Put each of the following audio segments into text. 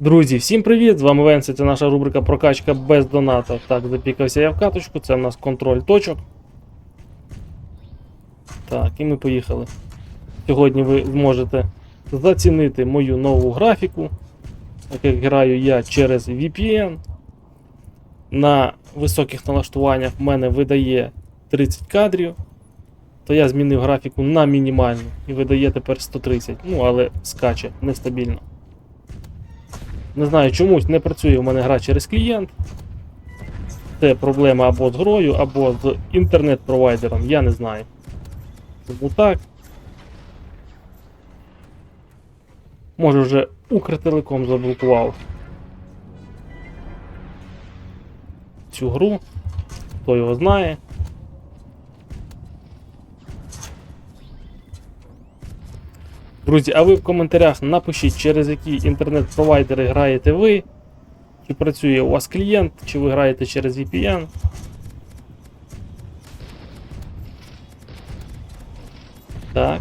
Друзі, всім привіт! З вами Венсі, це наша рубрика Прокачка без доната. Так, запікався я в каточку, це в нас контроль точок. Так, і ми поїхали. Сьогодні ви зможете зацінити мою нову графіку, так як граю я через VPN. На високих налаштуваннях в мене видає 30 кадрів, то я змінив графіку на мінімальну і видає тепер 130. Ну, але скаче нестабільно. Не знаю, чомусь не працює у мене гра через клієнт. Це проблема або з грою, або з інтернет-провайдером, я не знаю. Тому так. Може вже Укртелеком заблокував цю гру. Хто його знає. Друзі, а ви в коментарях напишіть, через які інтернет-провайдери граєте ви. Чи працює у вас клієнт, чи ви граєте через VPN. Так.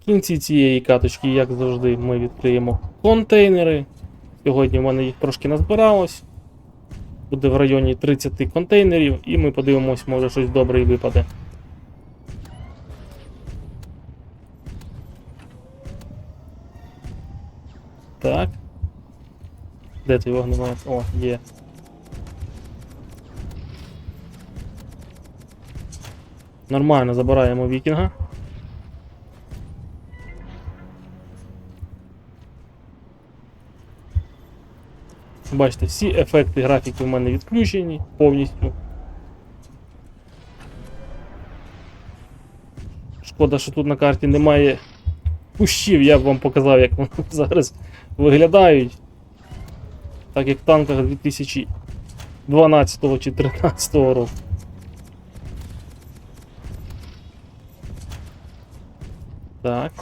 В кінці цієї каточки, як завжди, ми відкриємо контейнери. Сьогодні в мене їх трошки назбиралось. Буде в районі 30 контейнерів, і ми подивимось, може щось добре і випаде. Так. Де твій вогнемет? О, є. Нормально, забираємо вікінга. Бачите, всі ефекти графіки в мене відключені повністю. Шкода, що тут на карті немає кущів, я б вам показав, як вони зараз виглядають. Так як в танках 2012 чи 2013 року. Так.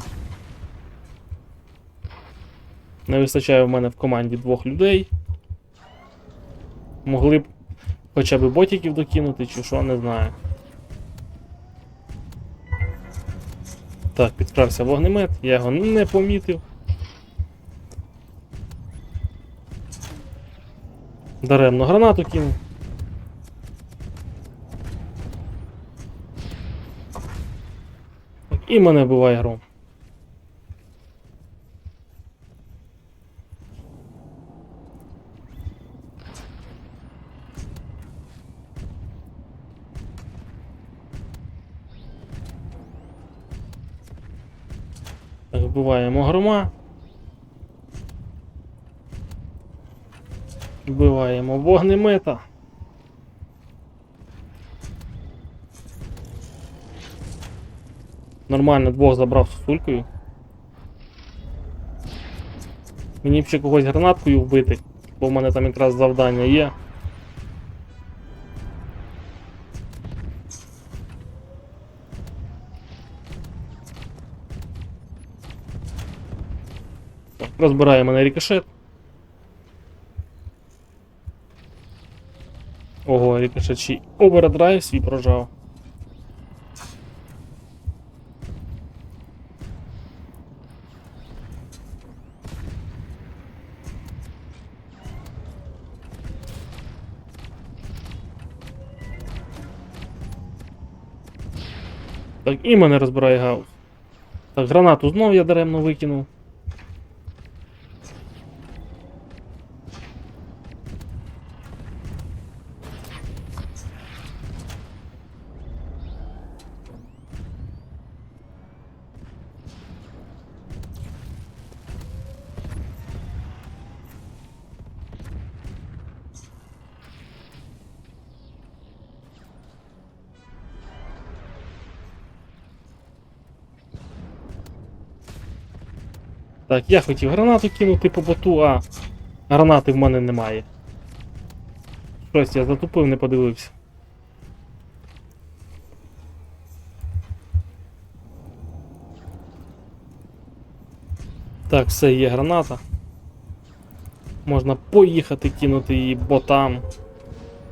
Не вистачає в мене в команді двох людей. Могли б хоча б ботиків докинути, чи що, не знаю. Так, підкрався вогнемет, я його не помітив. Даремно гранату кинув. І мене вбиває гром. Вбиваємо грома. Вбиваємо вогнемета. Нормально двох забрав з сулькою. Мені б ще когось гранаткою вбити, бо в мене там якраз завдання є. Розбираємо на рикошет. Ого, рикошет ще овердрайв свій прожав. Так, і мене розбирає гаус. Так, гранату знов я даремно викинув. Так, я хотів гранату кинути по боту, а гранати в мене немає. Щось я затупив, не подивився. Так, все, є граната. Можна поїхати кинути її ботам.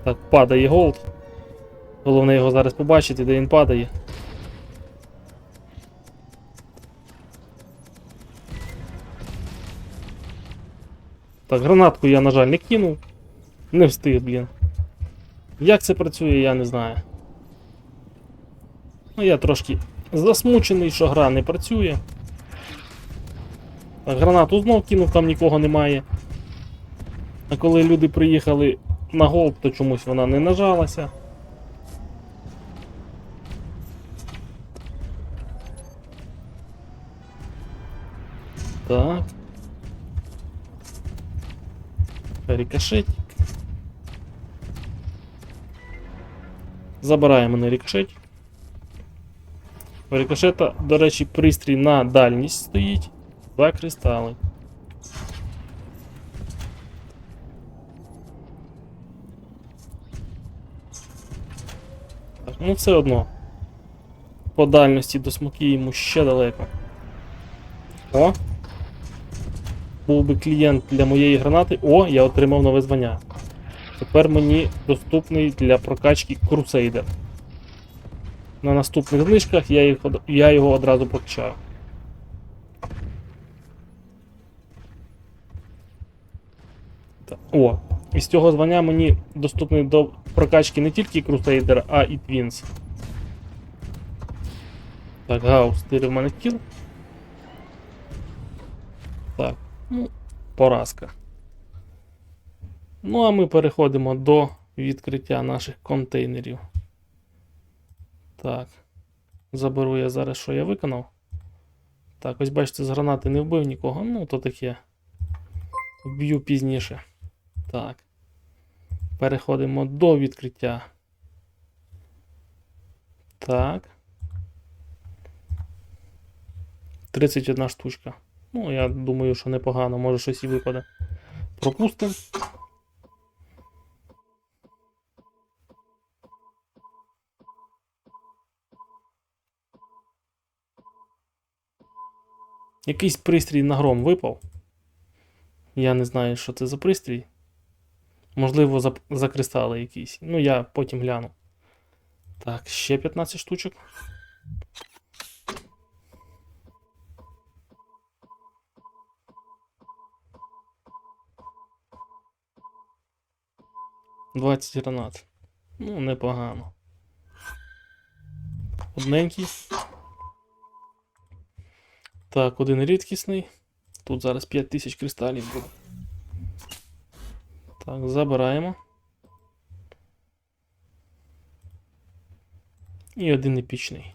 Так, падає голд. Головне його зараз побачити, де він падає. Так, гранатку я, на жаль, не кинув. Не встиг, блін. Як це працює, я не знаю. Ну, я трошки засмучений, що гра не працює. Так, гранату знов кинув, там нікого немає. А коли люди приїхали на голд, то чомусь вона не нажалася. Так. Рикошетик. Забираємо на рикошетик. У рикошета, до речі, пристрій на дальність стоїть. Два кристали. Так, ну все одно. По дальності до смоки йому ще далеко. О! Був би клієнт для моєї гранати. О, я отримав нове звання. Тепер мені доступний для прокачки Crusader. На наступних знижках я, їх, я його одразу прокачаю. О, із цього звання мені доступний до прокачки не тільки Crusader, а і Twins. Так, Гаус, ти в мене кіл. Так, ну, поразка. Ну, а ми переходимо до відкриття наших контейнерів. Так. Заберу я зараз, що я виконав. Так, ось бачите, з гранати не вбив нікого. Ну, то таке. Вб'ю пізніше. Так. Переходимо до відкриття. Так. 31 штучка. Ну, я думаю, що непогано, може щось і випаде. Пропустимо. Якийсь пристрій на гром випав. Я не знаю, що це за пристрій. Можливо, за, за кристали якісь. Ну, я потім гляну. Так, ще 15 штучок. Двадцять гранат. Ну, непогано. Одненький. Так, один рідкісний. Тут зараз 5000 кристалів буде. Так, забираємо. І один епічний.